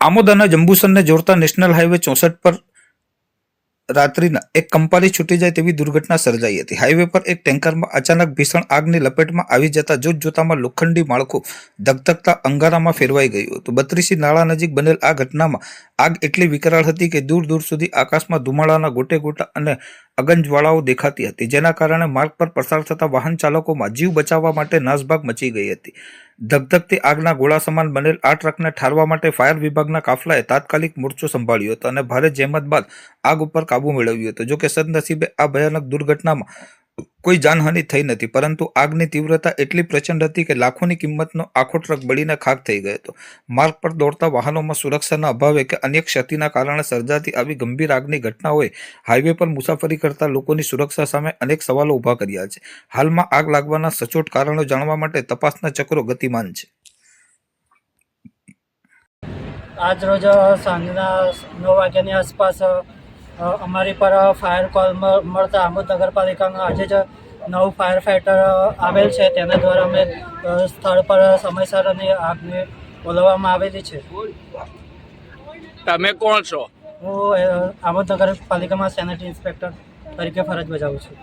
આમોદ અને જંબુસરને જોડતા national highway ચોસઠ પર રાત્રિના એક કંપારી છૂટી જાય તેવી દુર્ઘટના સર્જાઈ હતી. હાઈવે પર એક ટેન્કરમાં અચાનક ભીષણ આગની લપેટમાં આવી જતા જોત જોતામાં લોખંડી માળખું ધગધગતા અંગારામાં ફેરવાઈ ગયું હતું. બત્રીસી નાળા નજીક બનેલ આ ઘટનામાં આગ એટલી વિકરાળ હતી કે દૂર દૂર સુધી આકાશમાં ધુમાડાના ગોટે ગોટા અને અગંજવાળાઓ દેખાતી હતી, જેના કારણે માર્ગ પર પસાર થતા વાહન ચાલકોમાં જીવ બચાવવા માટે નાસભાગ મચી ગઈ હતી. ધગધગતી આગના ગોળા સમાન બનેલ આ ટ્રકને ઠારવા માટે ફાયર વિભાગના કાફલાએ તાત્કાલિક મોરચો સંભાળ્યો હતો અને ભારે જહેમત બાદ આગ ઉપર કાબુ મેળવ્યો હતો. જોકે સદનસીબે આ ભયાનક દુર્ઘટનામાં કોઈ જાનહાનિ થઈ નથી, પરંતુ આગની તીવ્રતા એટલી પ્રચંડ હતી કે લાખોની કિંમતનો આખો ટ્રક બળીને ખાક થઈ ગયો હતો. માર્ગ પર દોડતા વાહનોમાં સુરક્ષાના અભાવે કે અન્ય ક્ષતિના કારણે સર્જાતી આવી ગંભીર આગની ઘટનાઓએ હાઈવે પર મુસાફરી કરતા લોકોની સુરક્ષા સામે અનેક સવાલો ઊભા કર્યા છે. હાલમાં આગ લાગવાના સચોટ કારણો જાણવા માટે તપાસના ચક્રો ગતિમાન છે. આજ રોજ સાંજના નવ વાગ્યાની આસપાસ અમારી પર ફાયર કોલ મળતા આમોદ નગરપાલિકામાં આજે જ નવ ફાયર ફાઇટર આવેલ છે. તેના દ્વારા અમે સ્થળ પર સમયસર અને આગને બોલાવવામાં આવેલી છે. તમે કોણ છો? હું આમોદ નગરપાલિકામાં સેનેટરી ઇન્સ્પેક્ટર તરીકે ફરજ બજાવું છું.